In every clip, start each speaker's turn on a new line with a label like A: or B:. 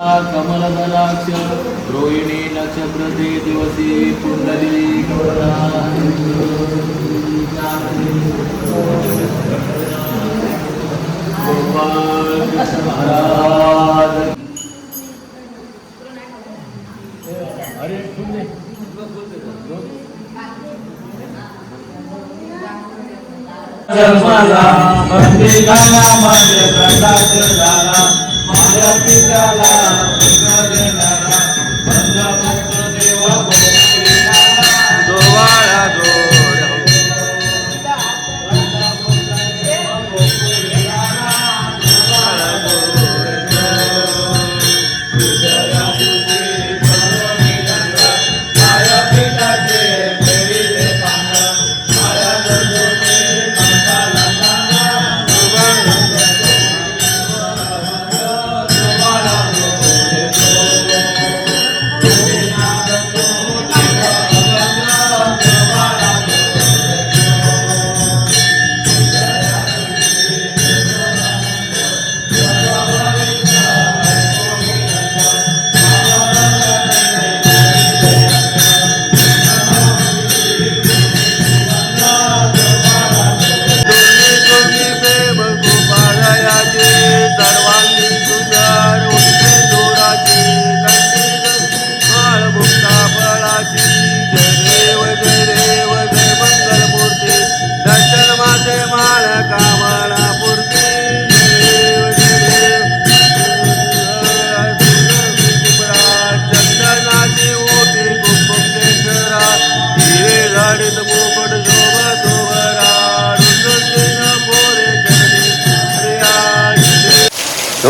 A: कमलदलाक्ष रोहिणी नक्षत्रते दिवसी कुंडली महाराज जन्माला प्रत्येकाला माझ्या प्रकाश झाला
B: la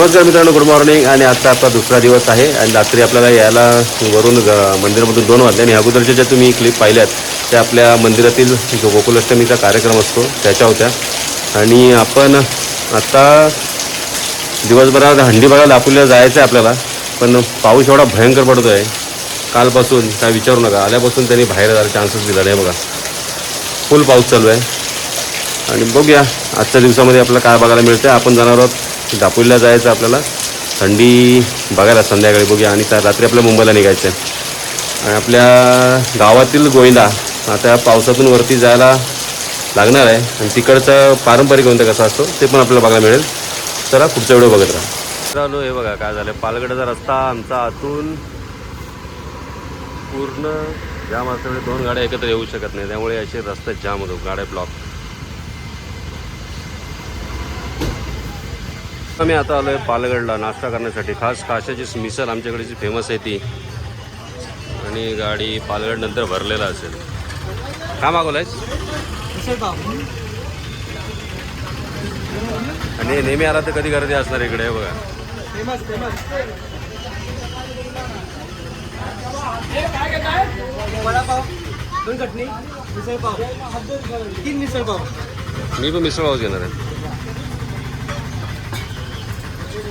B: नमस्कार मित्रांनो गुड मॉर्निंग आणि आजचा आपला दुसरा दिवस आहे. आणि रात्री आपल्याला यायला वरून ग- मंदिरामधून दोन वाजले. आणि अगोदरच्या ज्या तुम्ही क्लिप पाहिल्यात त्या आपल्या मंदिरातील जो गोकुलाष्टमीचा कार्यक्रम असतो त्याच्या होत्या. आणि आपण आत्ता दिवसभरात हंडी बघायला दापोलीला जायचं आहे आपल्याला. पण पाऊस एवढा भयंकर पडतो आहे कालपासून काय विचारू नका. आल्यापासून त्यांनी बाहेर जायला चान्सेस दिला नाही बघा. फुल पाऊस चालू आहे. आणि बघूया आजच्या दिवसामध्ये आपल्याला काय बघायला मिळतं आपण जाणार आहोत दापोलीला जायचं आपल्याला. थंडी बघायला संध्याकाळी बघूया. आणि त्या रात्री आपल्या मुंबईला निघायचं आहे. आणि आपल्या गावातील गोविंदा आता पावसातून वरती जायला लागणार आहे. आणि तिकडचं पारंपरिक गोविंदा कसा असतो ते पण आपल्याला बघायला मिळेल. चला पुढचा व्हिडिओ बघत राहा. मित्रांनो हे बघा. काय झालं? पालगडचा रस्ता आमचा आतून पूर्ण जाम असल्यामुळे दोन गाड्या एकत्र येऊ शकत नाही. त्यामुळे असे रस्ते जाम होतो गाड्या ब्लॉक आम्ही आता आलोय पालगडला नाश्ता करण्यासाठी. खास काशाची मिसळ आमच्याकडची फेमस आहे ती. आणि गाडी पालगड नंतर भरलेला असेल. काय मागवलायस? आणि नेहमी आला तर कधी गर्दी असणार इकडे बघा.
C: दोन चटणी तीन
B: मी पण मिसळ पाऊस घेणार आहे.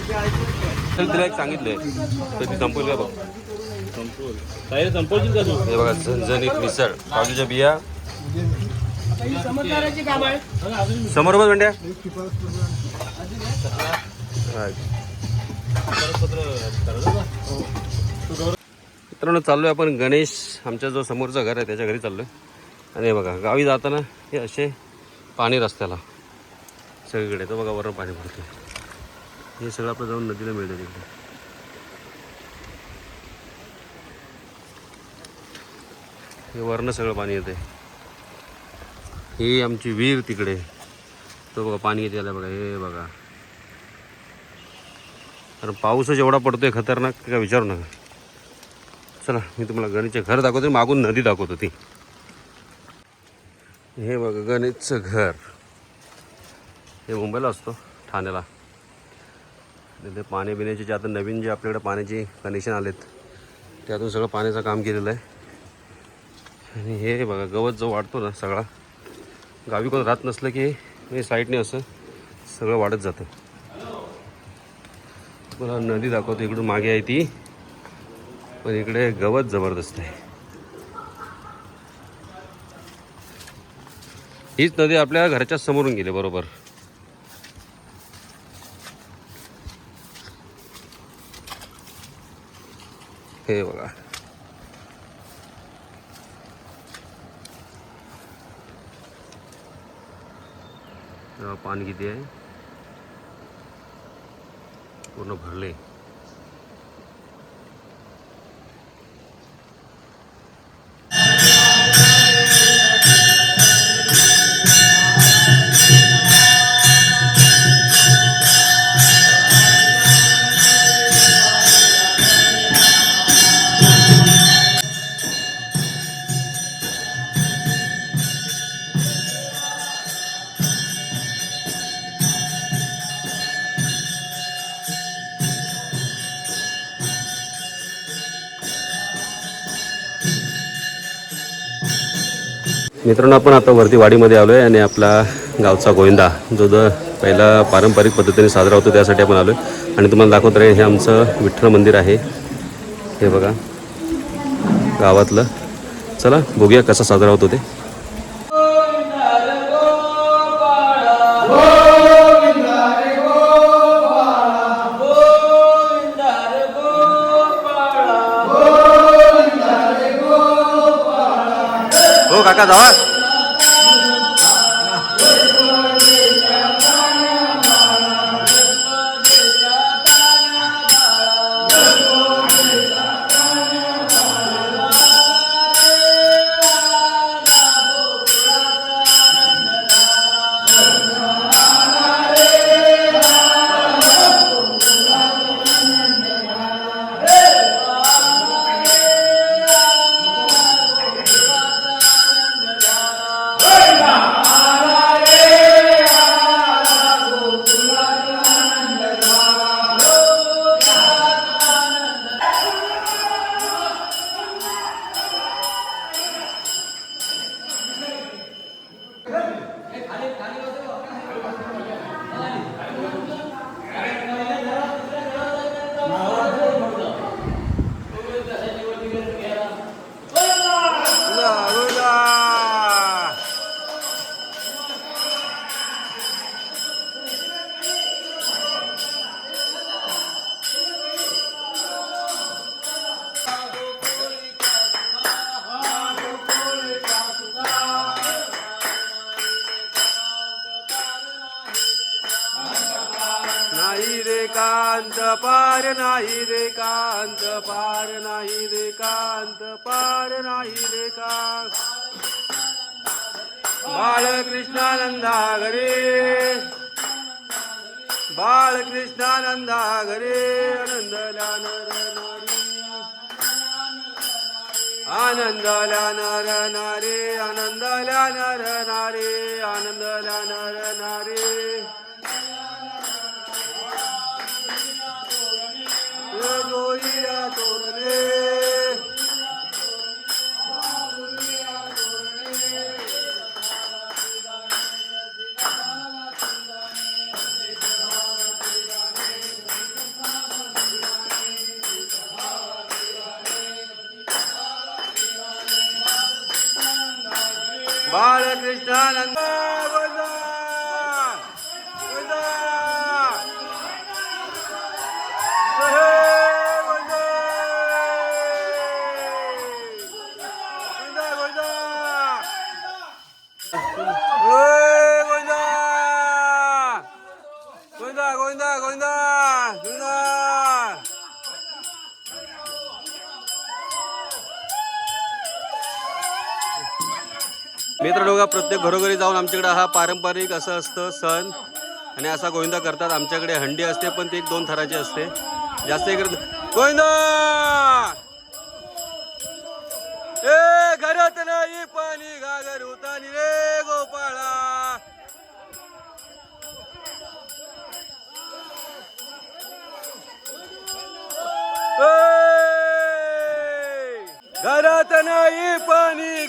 B: चल तिला एक सांगितलंय. तर ती संपवली का बघ?
A: संपवशील का तू?
B: हे बघा झणझणीत मिसळ काजूच्या बिया. समोर बघ भेंड्या. मित्रांनो चाललोय आपण गणेश आमच्या जो समोरचं घर आहे त्याच्या घरी चाललोय. आणि हे बघा गावी जाताना हे असे पाणी रस्त्याला. सगळीकडे तो बघा वरून पाणी पडते हे सगळं आपलं जाऊन नदीला मिळतं तिकडे. हे वरनं सगळं पाणी येते ही आमची विहीर तिकडे. तो बघा पाणी येते आलं बघा हे बघा. कारण पाऊसच एवढा पडतोय खतरनाक की काय विचारू नका. चला मी तुम्हाला गणेशचं घर दाखवतो मागून नदी दाखवतो ती. हे बघा गणेशचं घर. हे मुंबईला असतो ठाण्याला. तिथे पाणी बिण्याचे जे आता नवीन जे आपल्याकडे पाण्याचे कनेक्शन आलेत त्यातून सगळं पाण्याचं काम केलेलं आहे. आणि हे बघा गवत जो वाढतो ना सगळा गावी कोण राहत नसलं की मी साईडने असं सगळं वाढत जातं. मला नदी दाखवतो इकडून मागे आहे ती. पण इकडे गवत जबरदस्त आहे. हीच नदी आपल्या घराच्या समोरून गेली बरोबर. हे बघा तेव्हा पाणी किती आहे पूर्ण भरले मित्रांनो आपण आता वरती वाडीमध्ये आलो आहे आणि आपला गावचा गोविंदा जो द पहिला पारंपरिक पद्धतीने साजरा होतो त्यासाठी आपण आलो आहे आणि तुम्हाला दाखवत राहील हे आमचं विठ्ठल मंदिर आहे. हे बघा गावातलं. चला बघूया कसा साजरा होतो ते. हो काका बाळकृष्णानंदा घरे बाळकृष्णानंदा घरे आनंदला नर नारी. आनंदला नर नारी. आनंदला नर नारी. आनंदला नर. बाळकृष्णानंद बघा प्रत्येक घरोघरी जाऊन आमच्याकडे हा पारंपरिक असं असतं सण. आणि असा गोविंदा करतात आमच्याकडे हंडी असते पण ती एक दोन थराची असते. जास्त इकडे गोविंदा! ए घरात नाही पाणी घागर उतानी रे गोपाळा. घरात नाही पाणी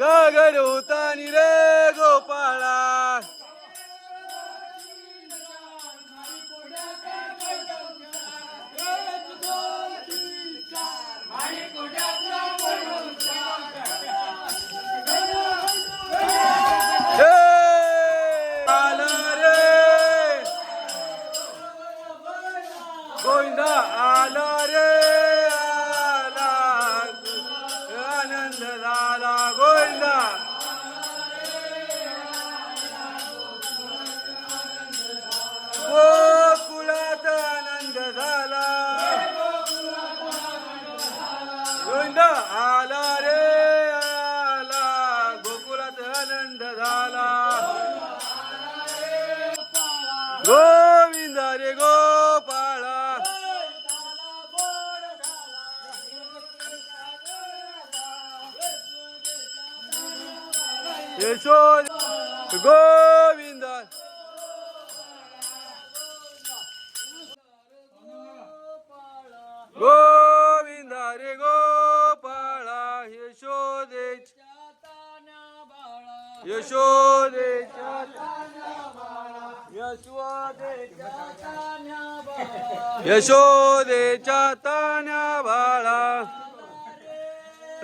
B: गगन उतानी रे गोपाळा गोविंद. गोविंद रे गोपाळा यशोदे यशोदेच्या यशोदेच्या तान्या बाळा.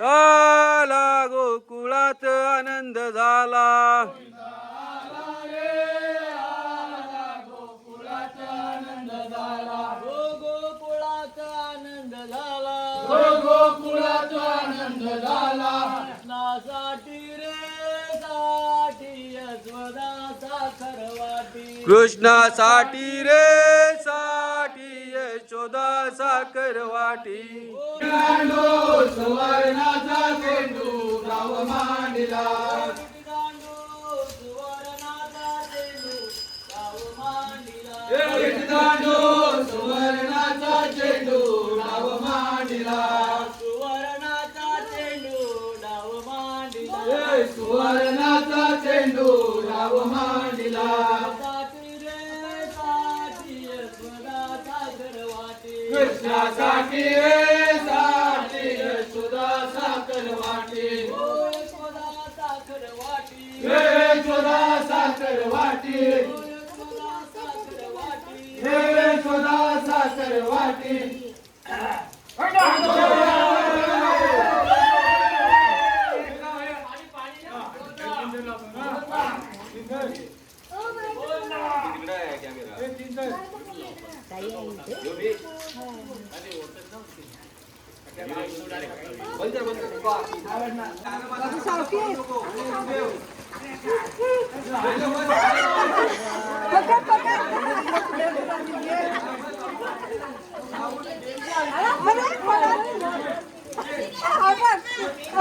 B: आला गोकुळात आनंद झाला.
C: झाला. कृष्णासाठी रे साठी यशोदा साखर वाटी
B: कृष्णासाठी रे साठी यशोदा साखर वाटी
A: सुवर्णाचा चेंडू गाव मांडला.
C: गांडू सुवर्णाचा चेंडू गाव मांडिला.
A: दांडू सुवर्णाचा चेंडू गाव मांडला.
C: चेंडू
A: गाव मांडला. कृष्णासाठी रे साठी यशोदा साखर वाटे
B: Thank you.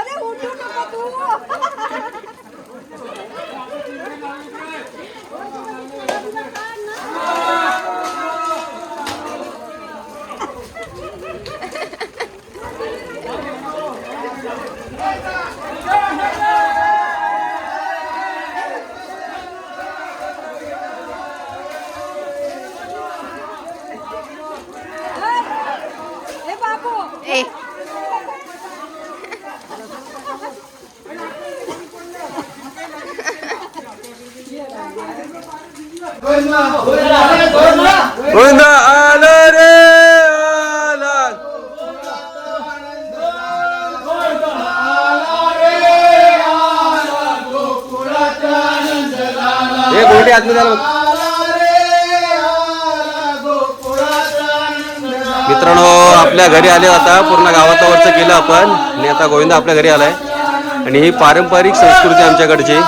B: हे बघ. मित्रांनो आपल्या घरी आले आता. पूर्ण गावाचा वरचं केलं आपण. आणि आता गोविंदा आपल्या घरी आलाय. आणि ही पारंपरिक संस्कृती आमच्याकडची.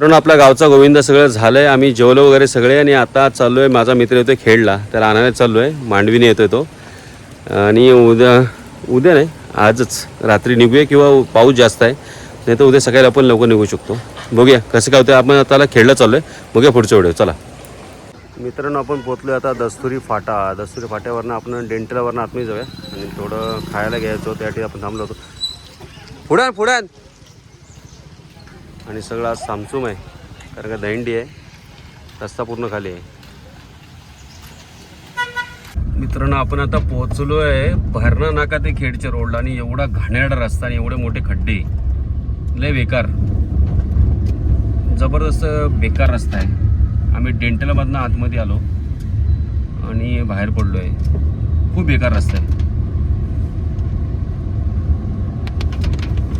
B: मित्रांनो आपला गावचा गोविंद सगळं झालंय. आम्ही जेवलो वगैरे सगळे आणि आता चाललोय. माझा मित्र येतोय खेळला त्याला आणायला चाललोय. मांडवीने येतोय तो. आणि उद्या उद्या नाही आजच. रात्री निघूया किंवा पाऊस जास्त आहे. नाही तर उद्या सकाळी आपण लवकर निघू शकतो. बघूया कसं काय होतं आपण आता चाललो आहे बघूया पुढच्या व्हिडिओ. चला. मित्रांनो आपण पोचलो आता दस्तुरी फाटा. दस्तुरी फाट्यावरनं आपण डेंटलावरनं आतमध्ये जाऊया. आणि थोडं खायला घ्यायचं त्यासाठी आपण थांबलो होतो. पुढान पुढान आणि सगळं आज सामसूम आहे. कारण का दहिंडी आहे. रस्ता पूर्ण खाली आहे. मित्रांनो आपण आता पोहोचलो आहे भरणा नाका ते खेडच्या रोडला आणि एवढा घाणेरडा रस्ता आणि एवढे मोठे खड्डे. लय बेकार. जबरदस्त बेकार रस्ता आहे. आम्ही डेंटलमधनं आतमध्ये आलो आणि बाहेर पडलो आहे खूप बेकार रस्ता आहे.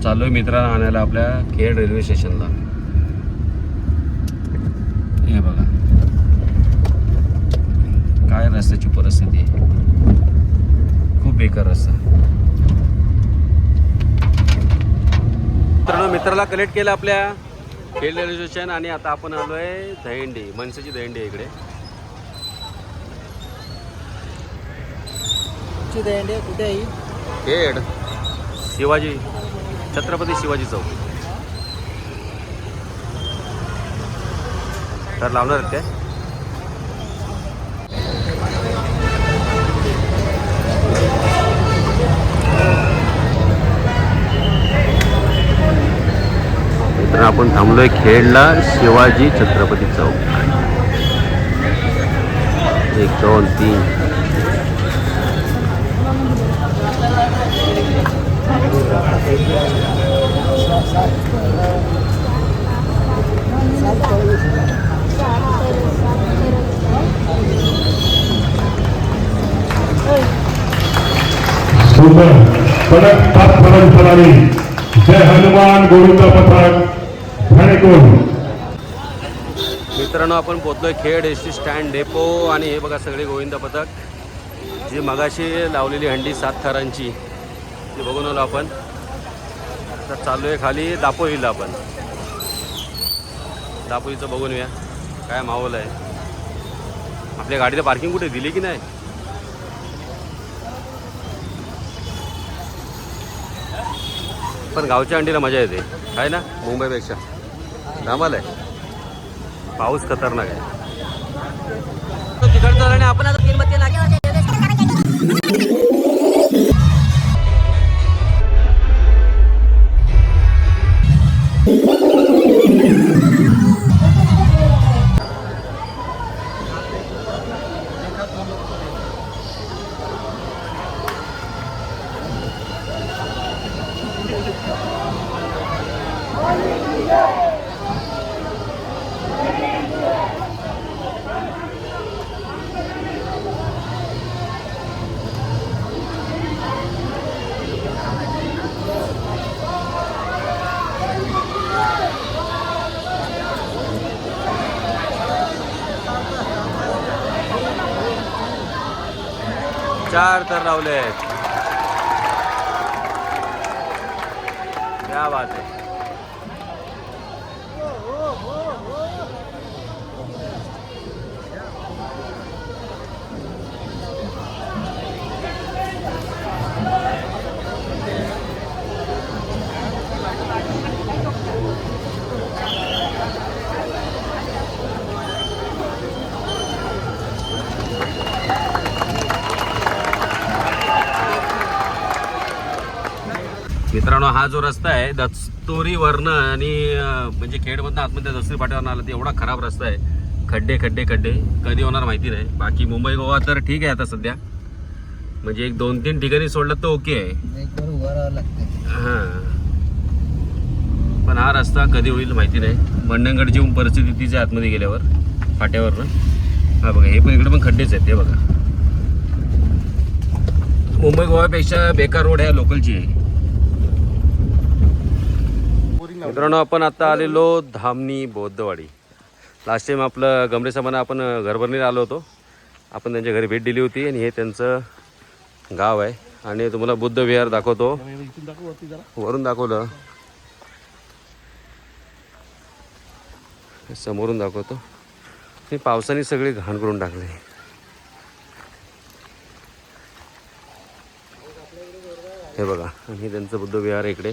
B: चालू आहे मित्रांना आणायला आपल्या खेड रेल्वे स्टेशनला हे बघा. काय रस्त्याची परिस्थिती आहे. खूप बेकार रस्ता. मित्रांनो मित्राला कलेक्ट केलं आपल्या खेड रेल्वे स्टेशन आणि आता आपण आलो आहे दहिंडी मनसेची दहिंडी आहे इकडे.
D: कुठे आहे
B: खेड शिवाजी. छत्रपती शिवाजी चौक. तर लावणार आहेत काय? तर आपण थांबलोय खेडला शिवाजी छत्रपती चौक. एक दोन तीन.
E: सुंदर कडक पाच फलक प्रणाली जय हनुमान गोविंद पथक. ठाणेकोण
B: मित्रांनो आपण पोहोचलोय Khed S T stand depot आणि हे बघा सगळे गोविंद पथक. जी मगाशी लावलेली हंडी सात थरांची ती बघून आलो आपण. आता चालू आहे खाली दापोलीला आपण. दापोलीचं बघून या काय माहोल आहे. आपल्या गाडीला पार्किंग कुठे दिली की नाही? पण गावच्या अंडीला मजा येते. आहे ना? मुंबईपेक्षा. धामाल आहे. पाऊस खतरनाक आहे. तिकडचं आणि आपण आता क्या बात आहे मित्रांनो हा जो रस्ता आहे दस्तोरीवरनं आणि म्हणजे खेडमधनं आतमध्ये दस्तोरी फाट्यावरनं आला ते एवढा खराब रस्ता आहे. खड्डे खड्डे खड्डे. कधी होणार माहिती नाही. बाकी मुंबई गोवा तर ठीक आहे आता सध्या. म्हणजे एक दोन तीन ठिकाणी सोडलं तर ओके आहे. हां. पण हा रस्ता कधी होईल माहिती नाही. मंडणगडची परिस्थिती तिच्या आतमध्ये गेल्यावर फाट्यावरनं. हा बघा हे पण इकडे पण खड्डेच आहेत हे बघा. मुंबई गोव्यापेक्षा बेकार रोड ह्या लोकलची आहे. मित्रांनो आपण आता आलेलो धामणी बौद्धवाडी लास्ट टाइम आपलं गमरे सामान आपण घरभरणीला आलो होतो. आपण त्यांच्या घरी भेट दिली होती आणि हे त्यांचं गाव आहे. आणि तुम्हाला बुद्ध विहार दाखवतो. वरून दाखवलं. समोरून दाखवतो. हे पावसाने सगळी घाण करून टाकले. हे बघा आणि हे त्यांचं बुद्ध विहार इकडे.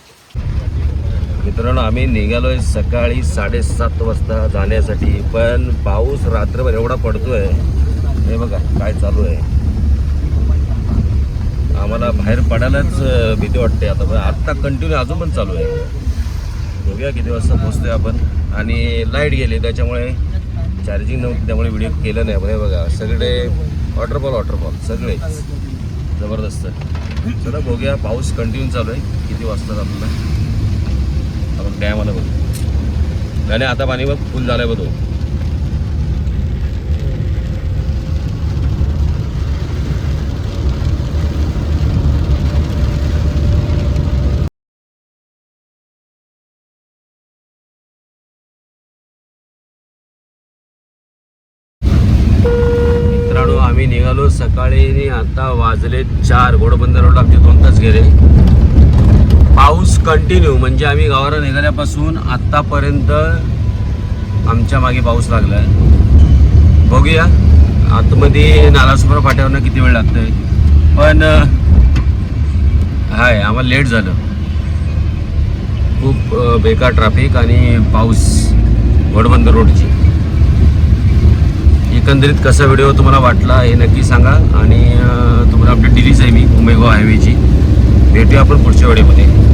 B: मित्रांनो आम्ही निघालोय सकाळी साडेसात वाजता जाण्यासाठी पण पाऊस रात्रभर एवढा पडतोय. हे बघा काय चालू आहे. आम्हाला बाहेर पडायलाच भीती वाटते आता. पण आत्ता कंटिन्यू अजून पण चालू आहे. बघूया किती वाजता पोहोचतोय आपण. आणि लाइट गेली त्याच्यामुळे चार्जिंग नव्हती त्यामुळे व्हिडिओ केलं नाही आपण. हे बघा सगळे वॉटरफॉल वॉटरफॉल सगळे. जबरदस्त. चला बघूया पाऊस कंटिन्यू चालू आहे. किती वाजतात आपल्याला आपण डॅम बघू आणि आता पाणी बघ फुल झालंय बघ तो. मित्रांनो आम्ही निघालो. सकाळी आणि आता वाजले चार. घोडबंदर रोड लागते दोन तास गेले. पाऊस कंटिन्यू म्हणजे आम्ही गावाला निघाल्यापासून आत्तापर्यंत आमच्या मागे पाऊस लागला आहे बघूया आतमध्ये नालासोपरा फाट्यावरनं किती वेळ लागतोय. पण हाय आम्हाला लेट झालं. खूप बेकार ट्रॅफिक आणि पाऊस वडबंद रोडची. एकंदरीत कसा व्हिडिओ तुम्हाला वाटला हे नक्की सांगा. आणि तुम्हाला अपडेट दिलीच आहे मी उमेगो हायवेची भेटूया आपण पुढच्या वेळेमध्ये.